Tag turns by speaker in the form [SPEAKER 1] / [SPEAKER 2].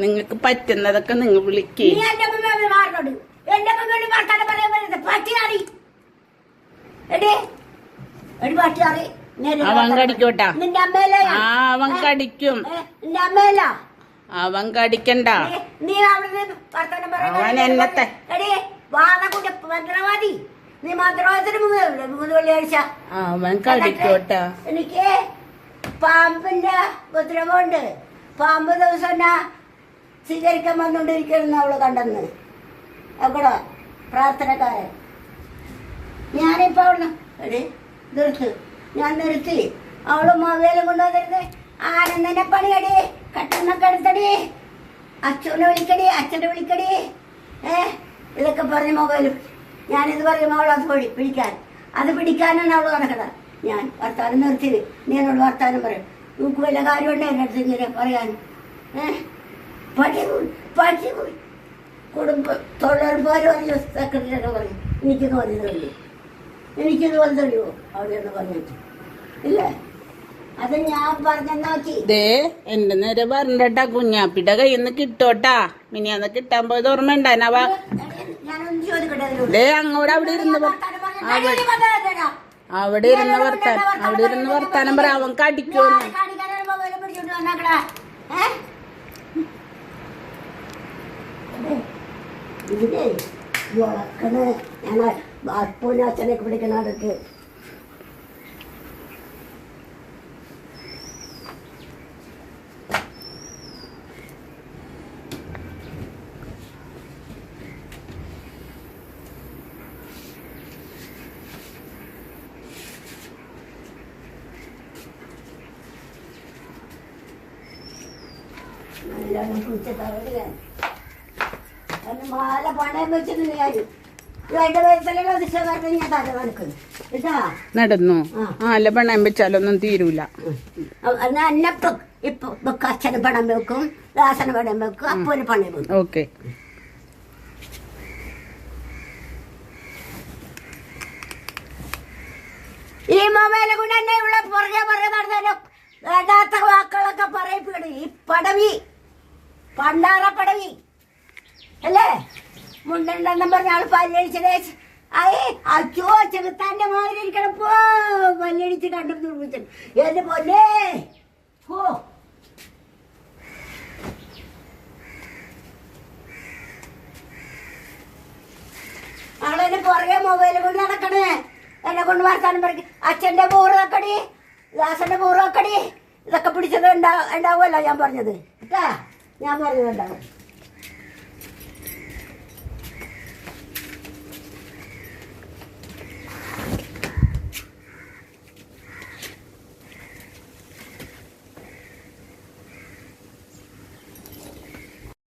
[SPEAKER 1] നിങ്ങൾക്ക് പറ്റുന്നതൊക്കെ നിങ്ങൾ വിളിക്കേ. അവൻ കടിക്കോട്ടാ. ആ അവൻ കടിക്കും. അവൻ കടിക്കണ്ട.
[SPEAKER 2] നീ- അവിടെ
[SPEAKER 1] അവൻ എന്നത്തെ?
[SPEAKER 2] മന്ത്രവാദി. നീ മന്ത്രവാദത്തിന് മൂന്ന് മൂന്ന് വെള്ളിയാഴ്ച.
[SPEAKER 1] അവൻ കടിക്കോട്ടാ.
[SPEAKER 2] എനിക്ക് പാമ്പിന്റെ ഉപദ്രവമുണ്ട്. പാമ്പ് ദിവസം സ്വീകരിക്കാൻ വന്നുകൊണ്ടിരിക്കുന്ന അവൾ കണ്ടെന്ന്. അവിടെ പ്രാർത്ഥനക്കാരൻ. ഞാനിപ്പോ അവിടുന്ന് എടി നിർത്ത്. ഞാൻ നിർത്തി. അവൾ മൊബൈലും കൊണ്ടുവന്നിരുന്ന് ആനന്ദനെ പണിയടി കട്ടണൊക്കെ എടുത്തടി അച്ഛനെ വിളിക്കടി അച്ഛനെ വിളിക്കടി. ഏ ഇതൊക്കെ പറഞ്ഞ് മൊബൈലും ഞാനിത് പറയും അവൾ അത് പിടി പിടിക്കാൻ അത് പിടിക്കാനാണ് അവൾ നടക്കുന്നത് ഞാൻ വർത്താനം നിർത്തി നീ എന്നോട് വർത്താനം പറയും. നമുക്ക് വല്ല കാര്യമുണ്ടോ? എന്റെ അടുത്ത് ഇങ്ങനെ പറയാൻ. ഏ? പട്ടി പോയി പട്ടി പോയി കുടുംബ തൊഴിലുറപ്പുകാർ പറഞ്ഞു സെക്രട്ടറിയൊക്കെ പറഞ്ഞു എനിക്ക് തോന്നിയതുള്ളൂ എനിക്ക് തോന്നുന്നുള്ളൂ അവിടെ എന്ന് പറഞ്ഞിട്ട് ഇല്ലേ? അത് ഞാൻ പറഞ്ഞ നോക്കി.
[SPEAKER 1] ദേ എന്റെ നേരെ പറഞ്ഞട്ടാ കുഞ്ഞാപ്പിയുടെ കയ്യിൽ നിന്ന് കിട്ടോട്ടാ. മിനി അന്ന് കിട്ടാൻ പോയത് ഓർമ്മ. ദേ അങ്ങോട്ട് അവിടെ ഇരുന്ന് അവിടെ ഇരുന്ന് വർത്താനം അവിടെ ഇരുന്ന് വർത്താനം പറ. അവൻ കടിക്കുമെന്ന്
[SPEAKER 2] ഇതിനെ വളക്കണ് ഞാൻ അപ്പൂനെ അച്ഛനൊക്കെ പിടിക്കണതൊക്കെ നല്ലോണം എന്നെ മാല പണയം വെച്ചിട്ട് ഞാൻ
[SPEAKER 1] നടന്നു?
[SPEAKER 2] ആ.
[SPEAKER 1] അല്ല പണയം വെച്ചാലൊന്നും തീരൂല.
[SPEAKER 2] അച്ഛന് പണം വെക്കും ദാസന് പണം വെക്കും അപ്പൂന് പണം വെക്കും.
[SPEAKER 1] ഓക്കെ.
[SPEAKER 2] ഈ മൊബൈൽ കൊണ്ട് എന്നെ ഇവിടെ പുറകെ പുറകെ നടന്നാലും വേണ്ടാത്ത വാക്കുകളൊക്കെ പറയപ്പെടും ഈ പടവി പണ്ടാറ പടവി. അല്ലേ? മുണ്ടണ്ടെന്നും പറഞ്ഞ ആൾ പല്ലടിച്ചതേ. അയേ അച്ചോ ചെറുത്താന്റെ മാതിരി ഇരിക്കണം. പോ പല്ലടിച്ച് കണ്ടു നിർമ്മിച്ചു എന്റെ പൊന്നേ. പോ. ആളെന്നെ പുറകെ മൊബൈൽ കൊണ്ട് നടക്കണേ. എന്നെ കൊണ്ട് വർത്താനം പറയും. അച്ഛന്റെ പൂർവക്കടി ദാസന്റെ പൂർവക്കടി ഇതൊക്കെ പിടിച്ചത് ഉണ്ടാ ഉണ്ടാവുമല്ലോ ഞാൻ പറഞ്ഞത്. കേട്ടാ? ഞാൻ പറഞ്ഞത് ഉണ്ടാവും.